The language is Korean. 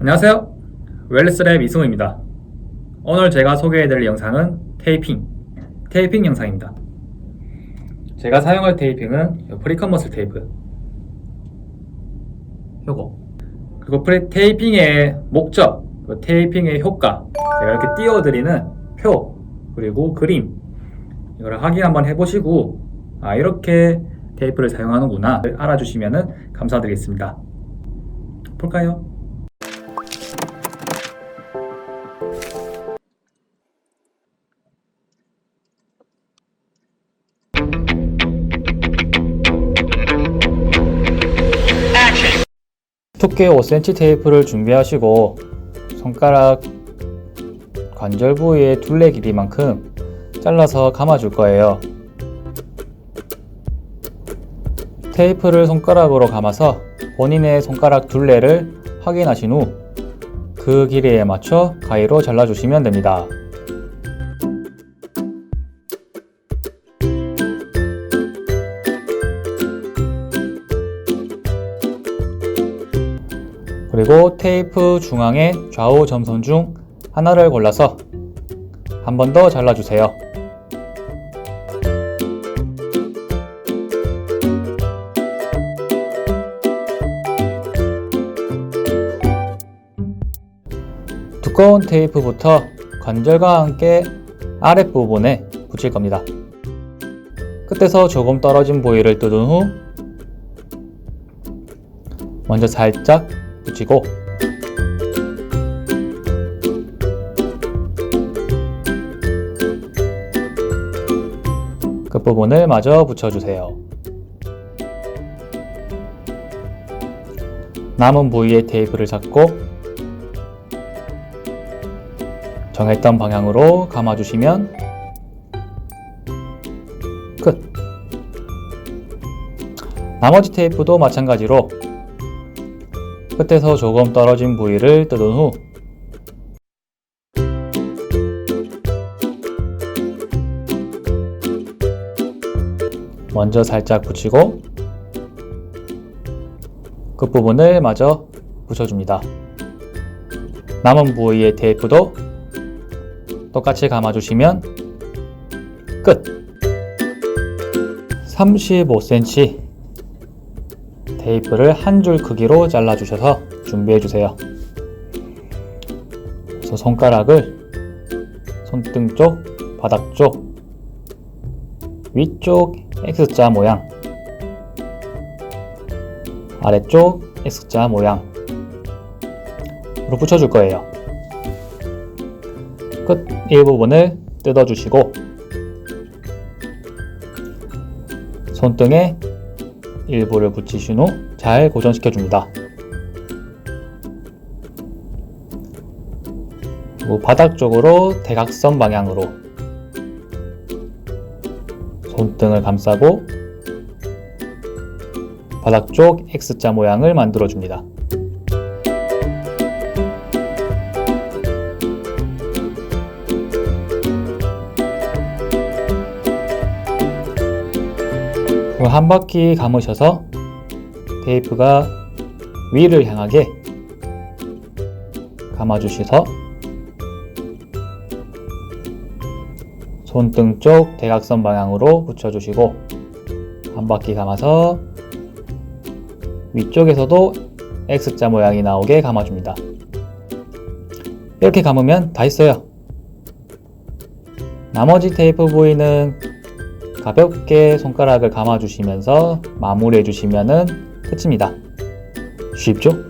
안녕하세요. 웰스랩 이승우입니다. 오늘 제가 소개해드릴 영상은 테이핑, 테이핑 영상입니다. 제가 사용할 테이핑은 요 프리컨버스 테이프, 요거. 그리고 프리 테이핑의 목적, 그 테이핑의 효과, 제가 이렇게 띄워드리는 표, 그리고 그림, 이걸 확인 한번 해보시고, 아, 이렇게 테이프를 사용하는구나, 알아주시면 감사드리겠습니다. 볼까요? 두께 5cm 테이프를 준비하시고 손가락 관절 부위의 둘레 길이만큼 잘라서 감아줄 거예요. 테이프를 손가락으로 감아서 본인의 손가락 둘레를 확인하신 후 그 길이에 맞춰 가위로 잘라주시면 됩니다. 그리고 테이프 중앙에 좌우 점선 중 하나를 골라서 한 번 더 잘라주세요. 두꺼운 테이프부터 관절과 함께 아랫부분에 붙일 겁니다. 끝에서 조금 떨어진 부위를 뜯은 후 먼저 살짝 붙이고 끝부분을 마저 붙여주세요. 남은 부위의 테이프를 잡고 정했던 방향으로 감아주시면 끝! 나머지 테이프도 마찬가지로 끝에서 조금 떨어진 부위를 뜯은 후 먼저 살짝 붙이고 끝부분을 마저 붙여줍니다. 남은 부위의 테이프도 똑같이 감아주시면 끝! 35cm 테이프를 한 줄 크기로 잘라주셔서 준비해주세요. 그래서 손가락을 손등 쪽, 바닥 쪽, 위쪽 X자 모양, 아래쪽 X자 모양으로 붙여줄 거예요. 끝 일부분을 뜯어주시고 손등에 일부를 붙이신 후 잘 고정시켜 줍니다. 바닥 쪽으로 대각선 방향으로 손등을 감싸고 바닥 쪽 X자 모양을 만들어 줍니다. 한 바퀴 감으셔서 테이프가 위를 향하게 감아주셔서 손등 쪽 대각선 방향으로 붙여주시고 한 바퀴 감아서 위쪽에서도 X자 모양이 나오게 감아줍니다. 이렇게 감으면 다 있어요. 나머지 테이프 부위는 가볍게 손가락을 감아주시면서 마무리해 주시면 끝입니다. 쉽죠?